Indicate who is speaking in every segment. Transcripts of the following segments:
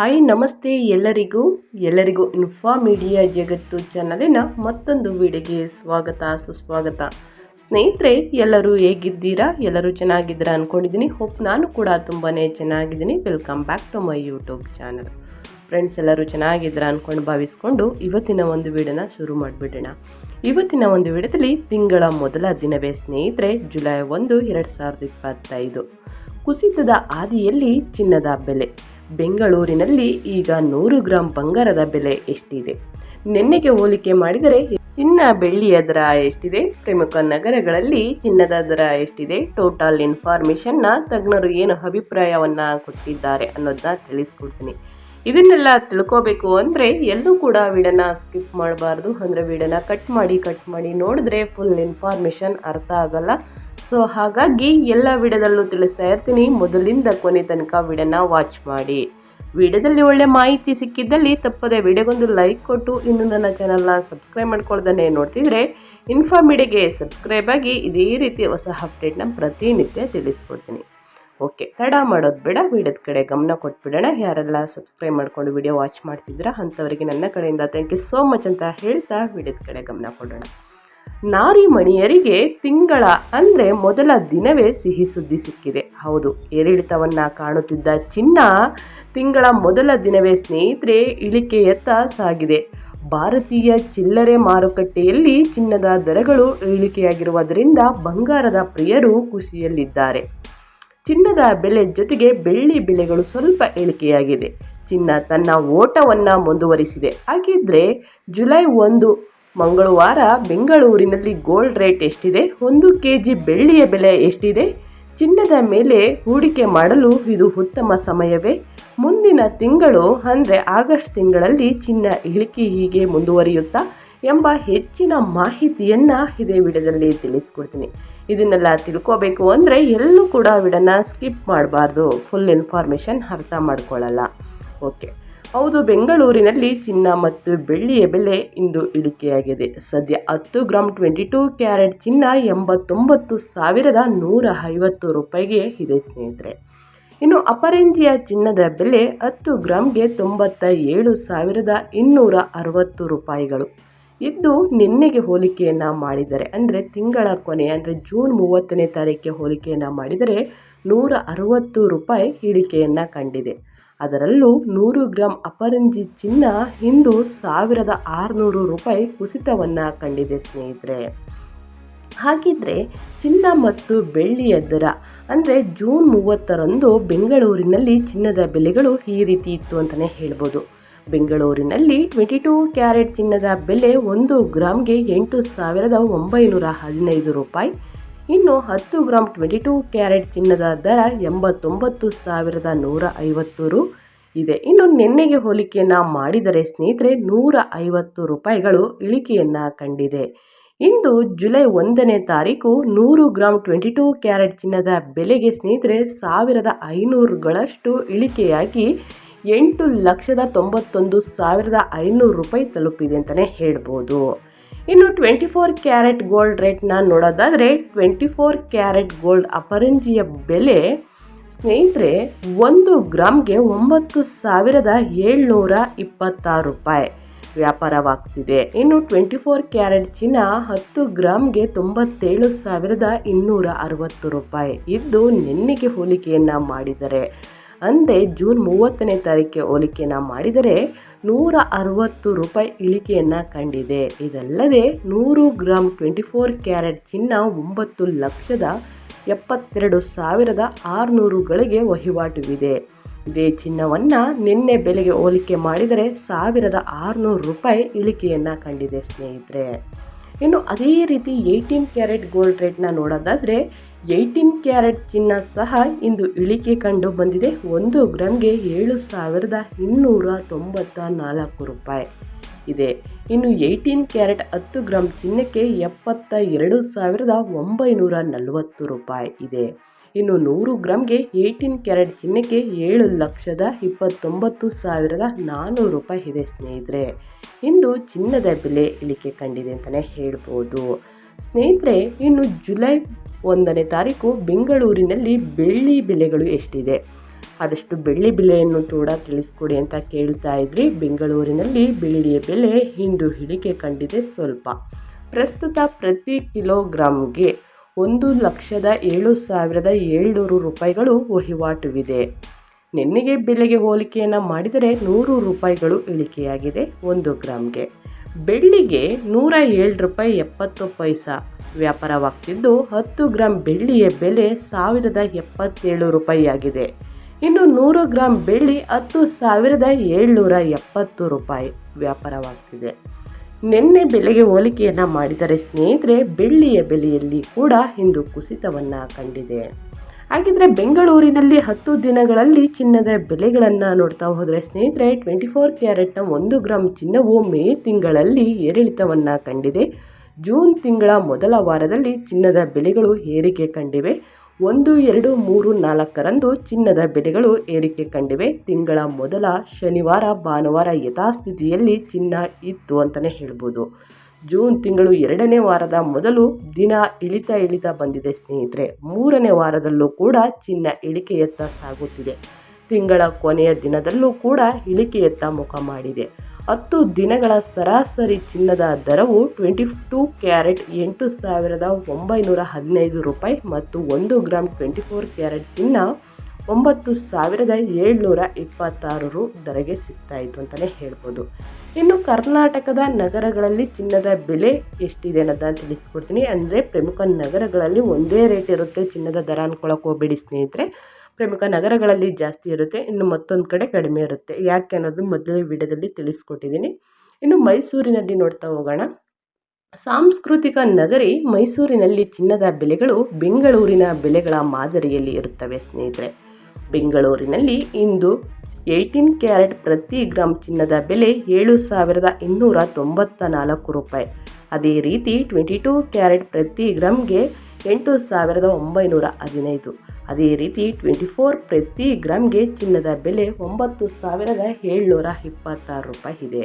Speaker 1: Hi, ನಮಸ್ತೆ ಎಲ್ಲರಿಗೂ. ಎಲ್ಲರಿಗೂ ಇನ್ಫಾ ಮೀಡಿಯಾ ಜಗತ್ತು ಚಾನಲಿನ ಮತ್ತೊಂದು ವಿಡಿಯೋಗೆ ಸ್ವಾಗತ, ಸುಸ್ವಾಗತ. ಸ್ನೇಹಿತರೆ, ಎಲ್ಲರೂ ಹೇಗಿದ್ದೀರಾ? ಎಲ್ಲರೂ ಚೆನ್ನಾಗಿದ್ದೀರಾ ಅಂದ್ಕೊಂಡಿದ್ದೀನಿ ಹೋಪ್ ನಾನು ಕೂಡ ತುಂಬಾ ಚೆನ್ನಾಗಿದ್ದೀನಿ. Welcome back to my YouTube channel friends ಎಲ್ಲರೂ ಚೆನ್ನಾಗಿದ್ದೀರಾ ಅಂದ್ಕೊಂಡು ಭಾವಿಸ್ಕೊಂಡು ಇವತ್ತಿನ ಒಂದು ವಿಡಿಯೋನ ಶುರು ಮಾಡಿಬಿಡೋಣ. ಇವತ್ತಿನ ಒಂದು ವಿಡಿಯೋದಲ್ಲಿ ತಿಂಗಳ ಮೊದಲ ದಿನವೇ ಸ್ನೇಹಿತರೆ, ಜುಲೈ ಒಂದು, ಎರಡು ಸಾವಿರದ ಇಪ್ಪತ್ತೈದು. ಕುಸಿತದ ಆದಿಯಲ್ಲಿ ಚಿನ್ನದ ಬೆಲೆ. ಬೆಂಗಳೂರಿನಲ್ಲಿ ಈಗ ನೂರು ಗ್ರಾಂ ಬಂಗಾರದ ಬೆಲೆ ಎಷ್ಟಿದೆ? ನಿನ್ನೆಗೆ ಹೋಲಿಕೆ ಮಾಡಿದರೆ ಚಿನ್ನ ಬೆಳ್ಳಿಯ ದರ ಎಷ್ಟಿದೆ? ಪ್ರಮುಖ ನಗರಗಳಲ್ಲಿ ಚಿನ್ನದ ದರ ಎಷ್ಟಿದೆ? ಟೋಟಲ್ ಇನ್ಫಾರ್ಮೇಷನ್ನ ತಜ್ಞರು ಏನು ಅಭಿಪ್ರಾಯವನ್ನ ಕೊಟ್ಟಿದ್ದಾರೆ ಅನ್ನೋದನ್ನ ತಿಳಿಸ್ಕೊಡ್ತೀನಿ. ಇದನ್ನೆಲ್ಲ ತಿಳ್ಕೋಬೇಕು ಅಂದರೆ ಎಲ್ಲೂ ಕೂಡ ವಿಡನ ಸ್ಕಿಪ್ ಮಾಡಬಾರ್ದು. ಅಂದರೆ ವಿಡನ ಕಟ್ ಮಾಡಿ ಕಟ್ ಮಾಡಿ ನೋಡಿದ್ರೆ ಫುಲ್ ಇನ್ಫಾರ್ಮೇಷನ್ ಅರ್ಥ ಆಗಲ್ಲ. ಸೊ ಹಾಗಾಗಿ ಎಲ್ಲ ವಿಡದಲ್ಲೂ ತಿಳಿಸ್ತಾ ಇರ್ತೀನಿ. ಮೊದಲಿಂದ ಕೊನೆ ತನಕ ವಿಡನ ವಾಚ್ ಮಾಡಿ. ವಿಡಿಯೋದಲ್ಲಿ ಒಳ್ಳೆ ಮಾಹಿತಿ ಸಿಕ್ಕಿದ್ದಲ್ಲಿ ತಪ್ಪದೆ ವಿಡಿಯೋಗೊಂದು ಲೈಕ್ ಕೊಟ್ಟು ಇನ್ನು ನನ್ನ ಚಾನಲ್ನ ಸಬ್ಸ್ಕ್ರೈಬ್ ಮಾಡ್ಕೊಳ್ದೇ ನೋಡ್ತಿದ್ರೆ ಇನ್ಫಾರ್ಮಿಡಿಗೆ ಸಬ್ಸ್ಕ್ರೈಬ್ ಆಗಿ ಇದೇ ರೀತಿ ಹೊಸ ಅಪ್ಡೇಟ್ನ ಪ್ರತಿನಿತ್ಯ ತಿಳಿಸ್ಕೊಡ್ತೀನಿ. ಓಕೆ, ತಡ ಮಾಡೋದು ಬೇಡ, ವಿಡಿಯೋದ ಕಡೆ ಗಮನ ಕೊಟ್ಬಿಡೋಣ. ಯಾರೆಲ್ಲ ಸಬ್ಸ್ಕ್ರೈಬ್ ಮಾಡ್ಕೊಂಡು ವಿಡಿಯೋ ವಾಚ್ ಮಾಡ್ತಿದ್ದೀರಾ, ಅಂಥವರಿಗೆ ನನ್ನ ಕಡೆಯಿಂದ ಥ್ಯಾಂಕ್ ಯು ಸೋ ಮಚ್ ಅಂತ ಹೇಳ್ತಾ ವಿಡಿಯೋದ ಕಡೆ ಗಮನ ಕೊಡೋಣ. ನಾರಿ ಮಣಿಯರಿಗೆ ತಿಂಗಳ ಅಂದರೆ ಮೊದಲ ದಿನವೇ ಸಿಹಿ ಸುದ್ದಿ ಸಿಕ್ಕಿದೆ. ಹೌದು, ಏರಿಳಿತವನ್ನು ಕಾಣುತ್ತಿದ್ದ ಚಿನ್ನ ತಿಂಗಳ ಮೊದಲ ದಿನವೇ ಸ್ನೇಹಿತರೆ ಇಳಿಕೆಯತ್ತ ಸಾಗಿದೆ. ಭಾರತೀಯ ಚಿಲ್ಲರೆ ಮಾರುಕಟ್ಟೆಯಲ್ಲಿ ಚಿನ್ನದ ದರಗಳು ಇಳಿಕೆಯಾಗಿರುವುದರಿಂದ ಬಂಗಾರದ ಪ್ರಿಯರು ಖುಷಿಯಲ್ಲಿದ್ದಾರೆ. ಚಿನ್ನದ ಬೆಲೆ ಜೊತೆಗೆ ಬೆಳ್ಳಿ ಬೆಲೆಗಳು ಸ್ವಲ್ಪ ಇಳಿಕೆಯಾಗಿದೆ ಚಿನ್ನ ತನ್ನ ಓಟವನ್ನು ಮುಂದುವರಿಸಿದೆ. ಹಾಗಿದ್ರೆ ಜುಲೈ ಒಂದು, ಮಂಗಳವಾರ ಬೆಂಗಳೂರಿನಲ್ಲಿ ಗೋಲ್ಡ್ ರೇಟ್ ಎಷ್ಟಿದೆ? ಒಂದು ಕೆ ಜಿ ಬೆಳ್ಳಿಯ ಬೆಲೆ ಎಷ್ಟಿದೆ? ಚಿನ್ನದ ಮೇಲೆ ಹೂಡಿಕೆ ಮಾಡಲು ಇದು ಉತ್ತಮ ಸಮಯವೇ? ಮುಂದಿನ ತಿಂಗಳು, ಅಂದರೆ ಆಗಸ್ಟ್ ತಿಂಗಳಲ್ಲಿ ಚಿನ್ನ ಇಳಿಕೆ ಹೀಗೆ ಮುಂದುವರಿಯುತ್ತಾ ಎಂಬ ಹೆಚ್ಚಿನ ಮಾಹಿತಿಯನ್ನು ಇದೇ ವಿಡಿಯೋದಲ್ಲಿ ತಿಳಿಸ್ಕೊಡ್ತೀನಿ. ಇದನ್ನೆಲ್ಲ ತಿಳ್ಕೋಬೇಕು ಅಂದರೆ ಎಲ್ಲೂ ಕೂಡ ವಿಡನ್ನ ಸ್ಕಿಪ್ ಮಾಡಬಾರ್ದು. ಫುಲ್ ಇನ್ಫಾರ್ಮೇಷನ್ ಅರ್ಥ ಮಾಡ್ಕೊಳ್ಳಲ್ಲ. ಓಕೆ ಹೌದು, ಬೆಂಗಳೂರಿನಲ್ಲಿ ಚಿನ್ನ ಮತ್ತು ಬೆಳ್ಳಿಯ ಬೆಲೆ ಇಂದು ಇಳಿಕೆಯಾಗಿದೆ. ಸದ್ಯ ಹತ್ತು ಗ್ರಾಮ್ ಟ್ವೆಂಟಿ ಟೂ ಕ್ಯಾರೆಟ್ ಚಿನ್ನ ಎಂಬತ್ತೊಂಬತ್ತು ಸಾವಿರದ ನೂರ ಐವತ್ತು ರೂಪಾಯಿಗೆ ಇದೆ ಸ್ನೇಹಿತರೆ. ಇನ್ನು ಅಪರಂಜಿಯ ಚಿನ್ನದ ಬೆಲೆ ಹತ್ತು ಗ್ರಾಮ್ಗೆ ತೊಂಬತ್ತ ಏಳು ಸಾವಿರದ ಇನ್ನೂರ ಅರವತ್ತು ರೂಪಾಯಿಗಳು. ಇದ್ದು ನಿನ್ನೆಗೆ ಹೋಲಿಕೆಯನ್ನು ಮಾಡಿದರೆ, ಅಂದರೆ ತಿಂಗಳ ಕೊನೆ, ಅಂದರೆ ಜೂನ್ ಮೂವತ್ತನೇ ತಾರೀಕಿಗೆ ಹೋಲಿಕೆಯನ್ನು ಮಾಡಿದರೆ ನೂರ ಅರವತ್ತು ರೂಪಾಯಿ ಇಳಿಕೆಯನ್ನು ಕಂಡಿದೆ. ಅದರಲ್ಲೂ ನೂರು ಗ್ರಾಂ ಅಪರಂಜಿ ಚಿನ್ನ ಇಂದು ಸಾವಿರದ ಆರುನೂರು ರೂಪಾಯಿ ಕುಸಿತವನ್ನು ಕಂಡಿದೆ ಸ್ನೇಹಿತರೆ. ಹಾಗಿದ್ರೆ ಚಿನ್ನ ಮತ್ತು ಬೆಳ್ಳಿಯ ದರ, ಅಂದರೆ ಜೂನ್ ಮೂವತ್ತರಂದು ಬೆಂಗಳೂರಿನಲ್ಲಿ ಚಿನ್ನದ ಬೆಲೆಗಳು ಈ ರೀತಿ ಇತ್ತು ಅಂತಲೇ ಹೇಳ್ಬೋದು. ಬೆಂಗಳೂರಿನಲ್ಲಿ ಟ್ವೆಂಟಿ ಟೂ ಕ್ಯಾರೆಟ್ ಚಿನ್ನದ ಬೆಲೆ ಒಂದು ಗ್ರಾಮ್ಗೆ ಎಂಟು ಸಾವಿರದ ಒಂಬೈನೂರ ಹದಿನೈದು ರೂಪಾಯಿ. ಇನ್ನು ಹತ್ತು ಗ್ರಾಮ್ ಟ್ವೆಂಟಿ ಟೂ ಕ್ಯಾರೆಟ್ ಚಿನ್ನದ ದರ ಎಂಬತ್ತೊಂಬತ್ತು ಸಾವಿರದ ನೂರ ಐವತ್ತು ರು ಇದೆ. ಇನ್ನು ನಿನ್ನೆಗೆ ಹೋಲಿಕೆಯನ್ನು ಮಾಡಿದರೆ ಸ್ನೇಹಿತರೆ ನೂರ ಐವತ್ತು ರೂಪಾಯಿಗಳು ಇಳಿಕೆಯನ್ನು ಕಂಡಿದೆ. ಇಂದು ಜುಲೈ ಒಂದನೇ ತಾರೀಕು ನೂರು ಗ್ರಾಮ್ ಟ್ವೆಂಟಿ ಟೂ ಕ್ಯಾರೆಟ್ ಚಿನ್ನದ ಬೆಲೆಗೆ ಸ್ನೇಹಿತರೆ ಸಾವಿರದ ಐನೂರುಗಳಷ್ಟು ಇಳಿಕೆಯಾಗಿ ಎಂಟು ಲಕ್ಷದ ತೊಂಬತ್ತೊಂದು ಸಾವಿರದ ಐನೂರು ರೂಪಾಯಿ ತಲುಪಿದೆ ಅಂತಲೇ ಹೇಳ್ಬೋದು. ಇನ್ನು ಟ್ವೆಂಟಿ ಫೋರ್ ಕ್ಯಾರೆಟ್ ಗೋಲ್ಡ್ ರೇಟ್ನ ನೋಡೋದಾದರೆ ಟ್ವೆಂಟಿ ಫೋರ್ ಕ್ಯಾರೆಟ್ ಗೋಲ್ಡ್ ಅಪರಂಜಿಯ ಬೆಲೆ ಸ್ನೇಹಿತರೆ ಒಂದು ಗ್ರಾಮ್ಗೆ ಒಂಬತ್ತು ಸಾವಿರದ ಏಳ್ನೂರ ಇಪ್ಪತ್ತಾರು ರೂಪಾಯಿ ವ್ಯಾಪಾರವಾಗ್ತಿದೆ. ಇನ್ನು ಟ್ವೆಂಟಿ ಫೋರ್ ಕ್ಯಾರೆಟ್ ಚಿನ್ನ ಹತ್ತು ಗ್ರಾಮ್ಗೆ ತೊಂಬತ್ತೇಳು ಸಾವಿರದ ಇನ್ನೂರ ಅರವತ್ತು ರೂಪಾಯಿ. ಇದ್ದು ನಿನ್ನೆಗೆ ಹೋಲಿಕೆಯನ್ನು ಮಾಡಿದರೆ ಅಂದೇ ಜೂನ್ ಮೂವತ್ತನೇ ತಾರೀಕಿಗೆ ಹೋಲಿಕೆಯನ್ನು ಮಾಡಿದರೆ ನೂರ ಅರವತ್ತು ರೂಪಾಯಿ ಇಳಿಕೆಯನ್ನು ಕಂಡಿದೆ. ಇದಲ್ಲದೆ ನೂರು ಗ್ರಾಮ್ ಟ್ವೆಂಟಿ ಫೋರ್ ಕ್ಯಾರೆಟ್ ಚಿನ್ನ ಒಂಬತ್ತು ಲಕ್ಷದ ಎಪ್ಪತ್ತೆರಡು ಸಾವಿರದ ಆರುನೂರುಗಳಿಗೆ ವಹಿವಾಟುವಿದೆ. ಇದೇ ಚಿನ್ನವನ್ನು ನಿನ್ನೆ ಬೆಲೆಗೆ ಹೋಲಿಕೆ ಮಾಡಿದರೆ ಸಾವಿರದ ಆರುನೂರು ರೂಪಾಯಿ ಇಳಿಕೆಯನ್ನು ಕಂಡಿದೆ ಸ್ನೇಹಿತರೆ. ಇನ್ನು ಅದೇ ರೀತಿ ಏಯ್ಟೀನ್ ಕ್ಯಾರೆಟ್ ಗೋಲ್ಡ್ ರೇಟ್ನ ನೋಡೋದಾದರೆ ಏಯ್ಟೀನ್ ಕ್ಯಾರೆಟ್ ಚಿನ್ನ ಸಹ ಇಂದು ಇಳಿಕೆ ಕಂಡು ಬಂದಿದೆ. ಒಂದು ಗ್ರಾಮ್ಗೆ ಏಳು ಸಾವಿರದ ಇನ್ನೂರ ತೊಂಬತ್ತ ನಾಲ್ಕು ರೂಪಾಯಿ ಇದೆ. ಇನ್ನು ಏಯ್ಟೀನ್ ಕ್ಯಾರೆಟ್ ಹತ್ತು ಗ್ರಾಮ್ ಚಿನ್ನಕ್ಕೆ ಎಪ್ಪತ್ತ ಎರಡು ಸಾವಿರದ ಒಂಬೈನೂರ ನಲವತ್ತು ರೂಪಾಯಿ ಇದೆ. ಇನ್ನು ನೂರು ಗ್ರಾಮ್ಗೆ ಏಯ್ಟೀನ್ ಕ್ಯಾರೆಟ್ ಚಿನ್ನಕ್ಕೆ ಏಳು ಲಕ್ಷದ ಇಪ್ಪತ್ತೊಂಬತ್ತು ಸಾವಿರದ ನಾನ್ನೂರು ರೂಪಾಯಿ ಇದೆ ಸ್ನೇಹಿತರೆ. ಇಂದು ಚಿನ್ನದ ಬೆಲೆ ಇಳಿಕೆ ಕಂಡಿದೆ ಅಂತಲೇ ಹೇಳ್ಬೋದು. ಸ್ನೇಹಿತರೆ, ಇನ್ನು ಜುಲೈ ಒಂದನೇ ತಾರೀಕು ಬೆಂಗಳೂರಿನಲ್ಲಿ ಬೆಳ್ಳಿ ಬೆಲೆಗಳು ಎಷ್ಟಿದೆ? ಆದಷ್ಟು ಬೆಳ್ಳಿ ಬೆಲೆಯನ್ನು ಕೂಡ ತಿಳಿಸ್ಕೊಡಿ ಅಂತ ಕೇಳ್ತಾ ಇದ್ರಿ ಬೆಂಗಳೂರಿನಲ್ಲಿ ಬೆಳ್ಳಿಯ ಬೆಲೆ ಇಂದು ಇಳಿಕೆ ಕಂಡಿದೆ ಸ್ವಲ್ಪ. ಪ್ರಸ್ತುತ ಪ್ರತಿ ಕಿಲೋಗ್ರಾಮ್ಗೆ ಒಂದು ಲಕ್ಷದ ಏಳು ಸಾವಿರದ ಏಳ್ನೂರು ರೂಪಾಯಿಗಳು ವಹಿವಾಟುವಿದೆ. ನಿನ್ನೆಗೆ ಬೆಲೆಗೆ ಹೋಲಿಕೆಯನ್ನು ಮಾಡಿದರೆ ನೂರು ರೂಪಾಯಿಗಳು ಇಳಿಕೆಯಾಗಿದೆ ಒಂದು ಗ್ರಾಮ್ಗೆ. ಬೆಳ್ಳಿಗೆ ನೂರ ಏಳು ರೂಪಾಯಿ ಎಪ್ಪತ್ತು ಪೈಸಾ. ವ್ಯಾಪಾರವಾಗ್ತಿದ್ದು ಹತ್ತು ಗ್ರಾಂ ಬೆಳ್ಳಿಯ ಬೆಲೆ ಸಾವಿರದ ಎಪ್ಪತ್ತೇಳು ರೂಪಾಯಿಯಾಗಿದೆ. ಇನ್ನು ನೂರು ಗ್ರಾಂ ಬೆಳ್ಳಿ ಹತ್ತು ಸಾವಿರದ ಏಳ್ನೂರ ಎಪ್ಪತ್ತು ರೂಪಾಯಿ ವ್ಯಾಪಾರವಾಗ್ತಿದೆ. ನಿನ್ನೆ ಬೆಲೆಗೆ ಹೋಲಿಕೆಯನ್ನು ಮಾಡಿದರೆ ಸ್ನೇಹಿತರೆ ಬೆಳ್ಳಿಯ ಬೆಲೆಯಲ್ಲಿ ಕೂಡ ಇಂದು ಕುಸಿತವನ್ನು ಕಂಡಿದೆ. ಹಾಗಿದ್ರೆ ಬೆಂಗಳೂರಿನಲ್ಲಿ ಹತ್ತು ದಿನಗಳಲ್ಲಿ ಚಿನ್ನದ ಬೆಲೆಗಳನ್ನು ನೋಡ್ತಾ ಹೋದರೆ ಸ್ನೇಹಿತರೆ ಟ್ವೆಂಟಿ ಫೋರ್ ಕ್ಯಾರೆಟ್ನ ಒಂದು ಗ್ರಾಮ್ ಚಿನ್ನವು ಮೇ ತಿಂಗಳಲ್ಲಿ ಏರಿಳಿತವನ್ನು ಕಂಡಿದೆ. ಜೂನ್ ತಿಂಗಳ ಮೊದಲ ವಾರದಲ್ಲಿ ಚಿನ್ನದ ಬೆಲೆಗಳು ಏರಿಕೆ ಕಂಡಿವೆ. ಒಂದು, ಎರಡು, ಮೂರು, ನಾಲ್ಕರಂದು ಚಿನ್ನದ ಬೆಲೆಗಳು ಏರಿಕೆ ಕಂಡಿವೆ. ತಿಂಗಳ ಮೊದಲ ಶನಿವಾರ, ಭಾನುವಾರ ಯಥಾಸ್ಥಿತಿಯಲ್ಲಿ ಚಿನ್ನ ಇತ್ತು ಅಂತಲೇ ಹೇಳ್ಬೋದು. ಜೂನ್ ತಿಂಗಳು ಎರಡನೇ ವಾರದ ಮೊದಲು ದಿನ ಇಳಿತಾ ಇಳಿತಾ ಬಂದಿದೆ ಸ್ನೇಹಿತರೆ. ಮೂರನೇ ವಾರದಲ್ಲೂ ಕೂಡ ಚಿನ್ನ ಇಳಿಕೆಯತ್ತ ಸಾಗುತ್ತಿದೆ. ತಿಂಗಳ ಕೊನೆಯ ದಿನದಲ್ಲೂ ಕೂಡ ಇಳಿಕೆಯತ್ತ ಮುಖ ಮಾಡಿದೆ. ಹತ್ತು ದಿನಗಳ ಸರಾಸರಿ ಚಿನ್ನದ ದರವು ಟ್ವೆಂಟಿ ಟೂ ಕ್ಯಾರೆಟ್ ಎಂಟು ಸಾವಿರದ ಒಂಬೈನೂರ ಹದಿನೈದು ರೂಪಾಯಿ ಮತ್ತು ಒಂದು ಗ್ರಾಮ್ ಟ್ವೆಂಟಿ ಫೋರ್ ಕ್ಯಾರೆಟ್ ಚಿನ್ನ ಒಂಬತ್ತು ಸಾವಿರದ ಏಳ್ನೂರ ಇಪ್ಪತ್ತಾರು ರು ದರಗೆ ಸಿಗ್ತಾ ಇತ್ತು ಅಂತಲೇ ಹೇಳ್ಬೋದು. ಇನ್ನು ಕರ್ನಾಟಕದ ನಗರಗಳಲ್ಲಿ ಚಿನ್ನದ ಬೆಲೆ ಎಷ್ಟಿದೆ ಅನ್ನೋದನ್ನ ತಿಳಿಸ್ಕೊಡ್ತೀನಿ. ಅಂದರೆ ಪ್ರಮುಖ ನಗರಗಳಲ್ಲಿ ಒಂದೇ ರೇಟ್ ಇರುತ್ತೆ ಚಿನ್ನದ ದರ ಅನ್ಕೊಳ್ಳೋಕೆ ಹೋಗ್ಬೇಡಿ ಸ್ನೇಹಿತರೆ. ಪ್ರಮುಖ ನಗರಗಳಲ್ಲಿ ಜಾಸ್ತಿ ಇರುತ್ತೆ, ಇನ್ನು ಮತ್ತೊಂದು ಕಡೆ ಕಡಿಮೆ ಇರುತ್ತೆ. ಯಾಕೆ ಅನ್ನೋದು ಮೊದಲನೇ ವಿಡಿಯೋದಲ್ಲಿ ತಿಳಿಸ್ಕೊಟ್ಟಿದ್ದೀನಿ. ಇನ್ನು ಮೈಸೂರಿನಲ್ಲಿ ನೋಡ್ತಾ ಹೋಗೋಣ. ಸಾಂಸ್ಕೃತಿಕ ನಗರಿ ಮೈಸೂರಿನಲ್ಲಿ ಚಿನ್ನದ ಬೆಲೆಗಳು ಬೆಂಗಳೂರಿನ ಬೆಲೆಗಳ ಮಾದರಿಯಲ್ಲಿ ಇರುತ್ತವೆ ಸ್ನೇಹಿತರೆ. ಬೆಂಗಳೂರಿನಲ್ಲಿ ಇಂದು ಏಯ್ಟೀನ್ ಕ್ಯಾರೆಟ್ ಪ್ರತಿ ಗ್ರಾಮ್ ಚಿನ್ನದ ಬೆಲೆ ಏಳು ಸಾವಿರದ ಇನ್ನೂರ ತೊಂಬತ್ತ ನಾಲ್ಕು ರೂಪಾಯಿ. ಅದೇ ರೀತಿ ಟ್ವೆಂಟಿ ಟೂ ಕ್ಯಾರೆಟ್ ಪ್ರತಿ ಗ್ರಾಮ್ಗೆ ಎಂಟು ಸಾವಿರದ ಒಂಬೈನೂರ ಹದಿನೈದು. ಅದೇ ರೀತಿ ಟ್ವೆಂಟಿ ಫೋರ್ ಪ್ರತಿ ಗ್ರಾಮ್ಗೆ ಚಿನ್ನದ ಬೆಲೆ ಒಂಬತ್ತು ಸಾವಿರದ ಏಳ್ನೂರ ಇಪ್ಪತ್ತಾರು ರೂಪಾಯಿ ಇದೆ.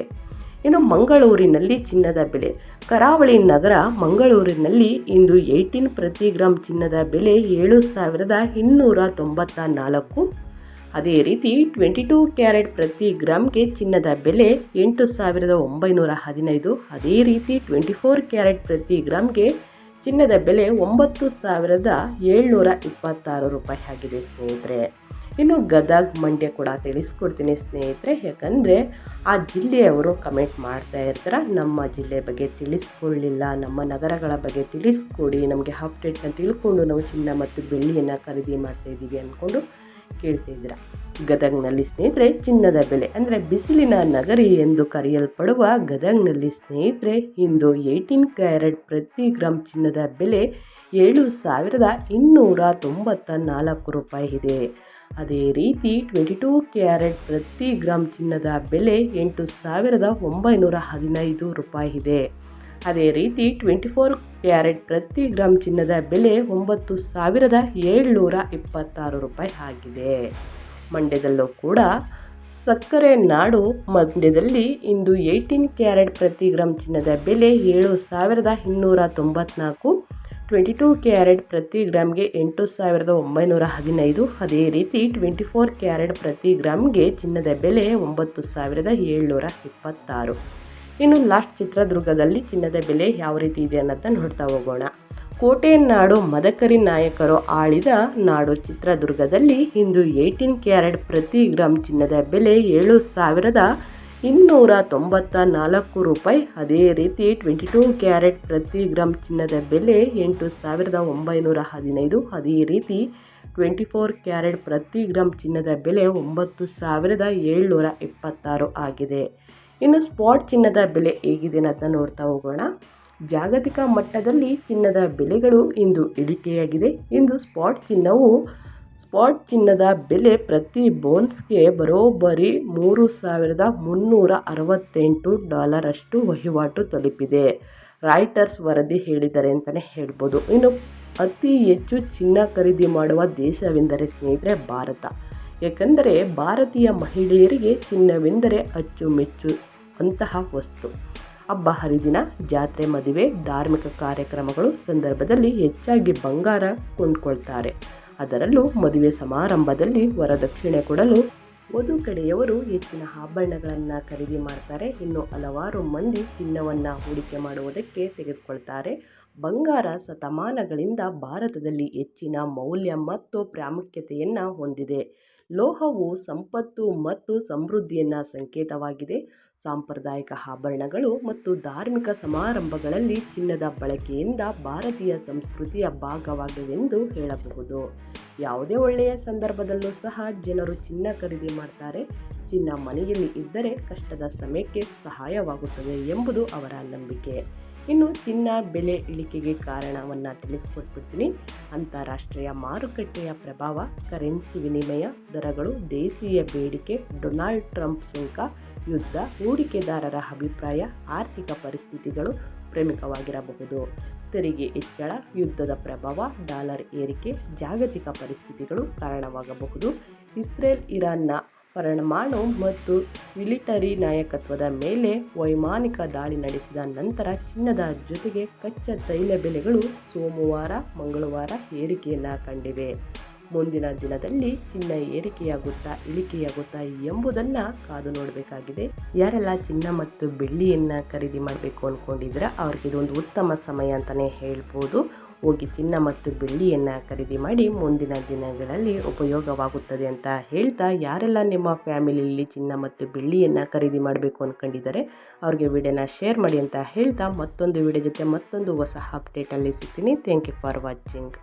Speaker 1: ಇನ್ನು ಮಂಗಳೂರಿನಲ್ಲಿ ಚಿನ್ನದ ಬೆಲೆ, ಕರಾವಳಿ ನಗರ ಮಂಗಳೂರಿನಲ್ಲಿ ಇಂದು ಏಯ್ಟೀನ್ ಪ್ರತಿ ಗ್ರಾಮ್ ಚಿನ್ನದ ಬೆಲೆ ಏಳು ಸಾವಿರದ ಇನ್ನೂರ ತೊಂಬತ್ತ ನಾಲ್ಕು ಅದೇ ರೀತಿ ಟ್ವೆಂಟಿ ಟೂ ಕ್ಯಾರೆಟ್ ಪ್ರತಿ ಗ್ರಾಮ್ಗೆ ಚಿನ್ನದ ಬೆಲೆ ಎಂಟು ಸಾವಿರದ ಒಂಬೈನೂರ ಹದಿನೈದು. ಅದೇ ರೀತಿ ಟ್ವೆಂಟಿ ಫೋರ್ ಕ್ಯಾರೆಟ್ ಪ್ರತಿ ಗ್ರಾಮ್ಗೆ ಚಿನ್ನದ ಬೆಲೆ ಒಂಬತ್ತು ಸಾವಿರದ ಏಳ್ನೂರ ಇಪ್ಪತ್ತಾರು ರೂಪಾಯಿ ಆಗಿದೆ ಸ್ನೇಹಿತರೆ. ಇನ್ನು ಗದಗ್ ಮಂಡ್ಯ ಕೂಡ ತಿಳಿಸ್ಕೊಡ್ತೀನಿ ಸ್ನೇಹಿತರೆ. ಯಾಕಂದರೆ ಆ ಜಿಲ್ಲೆಯವರು ಕಮೆಂಟ್ ಮಾಡ್ತಾ ಇರ್ತಾರೆ. ನಮ್ಮ ಜಿಲ್ಲೆ ಬಗ್ಗೆ ತಿಳಿಸ್ಕೊಳ್ಳಿಲ್ಲ ನಮ್ಮ ನಗರಗಳ ಬಗ್ಗೆ ತಿಳಿಸ್ಕೊಡಿ. ನಮಗೆ ಅಪ್ಡೇಟ್ನ ತಿಳ್ಕೊಂಡು ನಾವು ಚಿನ್ನ ಮತ್ತು ಬೆಳ್ಳಿಯನ್ನು ಖರೀದಿ ಮಾಡ್ತಾ ಇದ್ದೀವಿ ಅಂದ್ಕೊಂಡು ಕೇಳ್ತಿದ್ದೀರ ಗದಗ್ನಲ್ಲಿ ಸ್ನೇಹಿತರೆ, ಚಿನ್ನದ ಬೆಲೆ ಅಂದರೆ ಬಿಸಿಲಿನ ನಗರಿ ಎಂದು ಕರೆಯಲ್ಪಡುವ ಗದಗ್ನಲ್ಲಿ ಸ್ನೇಹಿತರೆ, ಇಂದು ಏಯ್ಟೀನ್ ಕ್ಯಾರೆಟ್ ಪ್ರತಿ ಗ್ರಾಮ್ ಚಿನ್ನದ ಬೆಲೆ ಏಳು ಸಾವಿರದ ಇನ್ನೂರ ತೊಂಬತ್ತ ನಾಲ್ಕು ರೂಪಾಯಿ ಇದೆ. ಅದೇ ರೀತಿ ಟ್ವೆಂಟಿ ಟೂ ಕ್ಯಾರೆಟ್ ಪ್ರತಿ ಗ್ರಾಮ್ ಚಿನ್ನದ ಬೆಲೆ ಎಂಟು ಸಾವಿರದ ಒಂಬೈನೂರ ಹದಿನೈದು ರೂಪಾಯಿ ಇದೆ. ಅದೇ ರೀತಿ ಟ್ವೆಂಟಿ ಫೋರ್ ಕ್ಯಾರೆಟ್ ಪ್ರತಿ ಗ್ರಾಮ್ ಚಿನ್ನದ ಬೆಲೆ ಒಂಬತ್ತು ಸಾವಿರದ ಏಳ್ನೂರ ಇಪ್ಪತ್ತಾರು ರೂಪಾಯಿ ಆಗಿದೆ. ಮಂಡ್ಯದಲ್ಲೂ ಕೂಡ ಸಕ್ಕರೆ ನಾಡು ಮಂಡ್ಯದಲ್ಲಿ ಇಂದು ಏಯ್ಟೀನ್ ಕ್ಯಾರೆಟ್ ಪ್ರತಿ ಗ್ರಾಮ್ ಚಿನ್ನದ ಬೆಲೆ ಏಳು ಸಾವಿರದ ಇನ್ನೂರ ತೊಂಬತ್ನಾಲ್ಕು ಟ್ವೆಂಟಿ ಟೂ ಕ್ಯಾರೆಟ್ ಪ್ರತಿ ಗ್ರಾಮ್ಗೆ ಎಂಟು ಸಾವಿರದ ಒಂಬೈನೂರ ಹದಿನೈದು, ಅದೇ ರೀತಿ ಟ್ವೆಂಟಿ ಫೋರ್ ಕ್ಯಾರೆಟ್ ಪ್ರತಿ ಗ್ರಾಮ್ಗೆ ಚಿನ್ನದ ಬೆಲೆ ಒಂಬತ್ತು ಸಾವಿರದ ಏಳ್ನೂರ ಇಪ್ಪತ್ತಾರು. ಇನ್ನು ಲಾಸ್ಟ್ ಚಿತ್ರದುರ್ಗದಲ್ಲಿ ಚಿನ್ನದ ಬೆಲೆ ಯಾವ ರೀತಿ ಇದೆ ಅನ್ನೋದನ್ನ ನೋಡ್ತಾ ಹೋಗೋಣ. ಕೋಟೆ ನಾಡು ಮದಕರಿ ನಾಯಕರು ಆಳಿದ ನಾಡು ಚಿತ್ರದುರ್ಗದಲ್ಲಿ ಇಂದು ಏಯ್ಟೀನ್ ಕ್ಯಾರೆಟ್ ಪ್ರತಿ ಗ್ರಾಮ್ ಚಿನ್ನದ ಬೆಲೆ ಏಳು ಸಾವಿರದ ಇನ್ನೂರ ತೊಂಬತ್ತ ನಾಲ್ಕು ರೂಪಾಯಿ. ಅದೇ ರೀತಿ ಟ್ವೆಂಟಿ ಟೂ ಕ್ಯಾರೆಟ್ ಪ್ರತಿ ಗ್ರಾಮ್ ಚಿನ್ನದ ಬೆಲೆ ಎಂಟು ಸಾವಿರದ ಒಂಬೈನೂರ ಹದಿನೈದು. ಅದೇ ರೀತಿ ಟ್ವೆಂಟಿ ಫೋರ್ ಕ್ಯಾರೆಟ್ ಪ್ರತಿ ಗ್ರಾಮ್ ಚಿನ್ನದ ಬೆಲೆ ಒಂಬತ್ತು ಸಾವಿರದ ಏಳ್ನೂರ ಇಪ್ಪತ್ತಾರು ಆಗಿದೆ. ಇನ್ನು ಸ್ಪಾಟ್ ಚಿನ್ನದ ಬೆಲೆ ಹೇಗಿದೆ ಅಂತ ನೋಡ್ತಾ ಹೋಗೋಣ. ಜಾಗತಿಕ ಮಟ್ಟದಲ್ಲಿ ಚಿನ್ನದ ಬೆಲೆಗಳು ಇಂದು ಇಳಿಕೆಯಾಗಿದೆ. ಇಂದು ಸ್ಪಾಟ್ ಚಿನ್ನವು, ಸ್ಪಾಟ್ ಚಿನ್ನದ ಬೆಲೆ ಪ್ರತಿ ಬೋನ್ಸ್ಗೆ ಬರೋಬ್ಬರಿ ಮೂರು ಸಾವಿರದ ಮುನ್ನೂರ ಅರವತ್ತೆಂಟು ಡಾಲರಷ್ಟು ವಹಿವಾಟು ತಲುಪಿದೆ. ರಾಯ್ಟರ್ಸ್ ವರದಿ ಹೇಳಿದ್ದಾರೆ ಅಂತಲೇ ಹೇಳ್ಬೋದು. ಇನ್ನು ಅತಿ ಹೆಚ್ಚು ಚಿನ್ನ ಖರೀದಿ ಮಾಡುವ ದೇಶವೆಂದರೆ ಸ್ನೇಹಿತರೆ ಭಾರತ. ಏಕೆಂದರೆ ಭಾರತೀಯ ಮಹಿಳೆಯರಿಗೆ ಚಿನ್ನವೆಂದರೆ ಅಚ್ಚುಮೆಚ್ಚು ಅಂತಹ ವಸ್ತು. ಹಬ್ಬ, ಹರಿದಿನ, ಜಾತ್ರೆ, ಮದುವೆ, ಧಾರ್ಮಿಕ ಕಾರ್ಯಕ್ರಮಗಳು ಸಂದರ್ಭದಲ್ಲಿ ಹೆಚ್ಚಾಗಿ ಬಂಗಾರ ಕೊಂಡ್ಕೊಳ್ತಾರೆ. ಅದರಲ್ಲೂ ಮದುವೆ ಸಮಾರಂಭದಲ್ಲಿ ವರದಕ್ಷಿಣೆ ಕೊಡಲು ವಧು ಕಡೆಯವರು ಹೆಚ್ಚಿನ ಆಭರಣಗಳನ್ನು ಖರೀದಿ ಮಾಡ್ತಾರೆ. ಇನ್ನು ಹಲವಾರು ಮಂದಿ ಚಿನ್ನವನ್ನು ಹೂಡಿಕೆ ಮಾಡುವುದಕ್ಕೆ ತೆಗೆದುಕೊಳ್ತಾರೆ. ಬಂಗಾರ ಶತಮಾನಗಳಿಂದ ಭಾರತದಲ್ಲಿ ಹೆಚ್ಚಿನ ಮೌಲ್ಯ ಮತ್ತು ಪ್ರಾಮುಖ್ಯತೆಯನ್ನು ಹೊಂದಿದೆ. ಲೋಹವು ಸಂಪತ್ತು ಮತ್ತು ಸಮೃದ್ಧಿಯನ್ನು ಸಂಕೇತವಾಗಿದೆ. ಸಾಂಪ್ರದಾಯಿಕ ಆಭರಣಗಳು ಮತ್ತು ಧಾರ್ಮಿಕ ಸಮಾರಂಭಗಳಲ್ಲಿ ಚಿನ್ನದ ಬಳಕೆಯಿಂದ ಭಾರತೀಯ ಸಂಸ್ಕೃತಿಯ ಭಾಗವಾಗಿವೆಂದು ಹೇಳಬಹುದು. ಯಾವುದೇ ಒಳ್ಳೆಯ ಸಂದರ್ಭದಲ್ಲೂ ಸಹ ಜನರು ಚಿನ್ನ ಖರೀದಿ ಮಾಡ್ತಾರೆ. ಚಿನ್ನ ಮನೆಯಲ್ಲಿ ಇದ್ದರೆ ಕಷ್ಟದ ಸಮಯಕ್ಕೆ ಸಹಾಯವಾಗುತ್ತದೆ ಎಂಬುದು ಅವರ ನಂಬಿಕೆ. ಇನ್ನು ಚಿನ್ನ ಬೆಲೆ ಇಳಿಕೆಗೆ ಕಾರಣವನ್ನು ತಿಳಿಸ್ಕೊಟ್ಬಿಡ್ತೀನಿ. ಅಂತಾರಾಷ್ಟ್ರೀಯ ಮಾರುಕಟ್ಟೆಯ ಪ್ರಭಾವ, ಕರೆನ್ಸಿ ವಿನಿಮಯ ದರಗಳು, ದೇಶೀಯ ಬೇಡಿಕೆ, ಡೊನಾಲ್ಡ್ ಟ್ರಂಪ್ ಸುಂಕ, ಯುದ್ಧ, ಹೂಡಿಕೆದಾರರ ಅಭಿಪ್ರಾಯ, ಆರ್ಥಿಕ ಪರಿಸ್ಥಿತಿಗಳು ಪ್ರಮುಖವಾಗಿರಬಹುದು. ತೆರಿಗೆ ಹೆಚ್ಚಳ, ಯುದ್ಧದ ಪ್ರಭಾವ, ಡಾಲರ್ ಏರಿಕೆ, ಜಾಗತಿಕ ಪರಿಸ್ಥಿತಿಗಳು ಕಾರಣವಾಗಬಹುದು. ಇಸ್ರೇಲ್, ಇರಾನ್ನ ಪರಮಾಣು ಮತ್ತು ಮಿಲಿಟರಿ ನಾಯಕತ್ವದ ಮೇಲೆ ವೈಮಾನಿಕ ದಾಳಿ ನಡೆಸಿದ ನಂತರ ಚಿನ್ನದ ಜೊತೆಗೆ ಕಚ್ಚಾ ತೈಲ ಬೆಲೆಗಳು ಸೋಮವಾರ, ಮಂಗಳವಾರ ಏರಿಕೆಯನ್ನು ಕಂಡಿವೆ. ಮುಂದಿನ ದಿನದಲ್ಲಿ ಚಿನ್ನ ಏರಿಕೆಯಾಗುತ್ತಾ ಇಳಿಕೆಯಾಗುತ್ತಾ ಎಂಬುದನ್ನು ಕಾದು ನೋಡಬೇಕಾಗಿದೆ. ಯಾರೆಲ್ಲ ಚಿನ್ನ ಮತ್ತು ಬೆಳ್ಳಿಯನ್ನು ಖರೀದಿ ಮಾಡಬೇಕು ಅಂದ್ಕೊಂಡಿದ್ರೆ ಅವ್ರಿಗೆ ಇದೊಂದು ಉತ್ತಮ ಸಮಯ ಅಂತಲೇ ಹೇಳ್ಬೋದು. ಹೋಗಿ ಚಿನ್ನ ಮತ್ತು ಬೆಳ್ಳಿಯನ್ನು ಖರೀದಿ ಮಾಡಿ ಮುಂದಿನ ದಿನಗಳಲ್ಲಿ ಉಪಯೋಗವಾಗುತ್ತದೆ ಅಂತ ಹೇಳ್ತಾ ಯಾರೆಲ್ಲ ನಿಮ್ಮ ಫ್ಯಾಮಿಲಿಯಲ್ಲಿ ಚಿನ್ನ ಮತ್ತು ಬೆಳ್ಳಿಯನ್ನು ಖರೀದಿ ಮಾಡಬೇಕು ಅಂದ್ಕೊಂಡಿದ್ದಾರೆ ಅವ್ರಿಗೆ ವಿಡಿಯೋನ ಶೇರ್ ಮಾಡಿ ಅಂತ ಹೇಳ್ತಾ ಮತ್ತೊಂದು ವಿಡಿಯೋ ಜೊತೆ ಮತ್ತೊಂದು ಹೊಸ ಅಪ್ಡೇಟಲ್ಲಿ ಸಿಗ್ತೀನಿ. Thank you for watching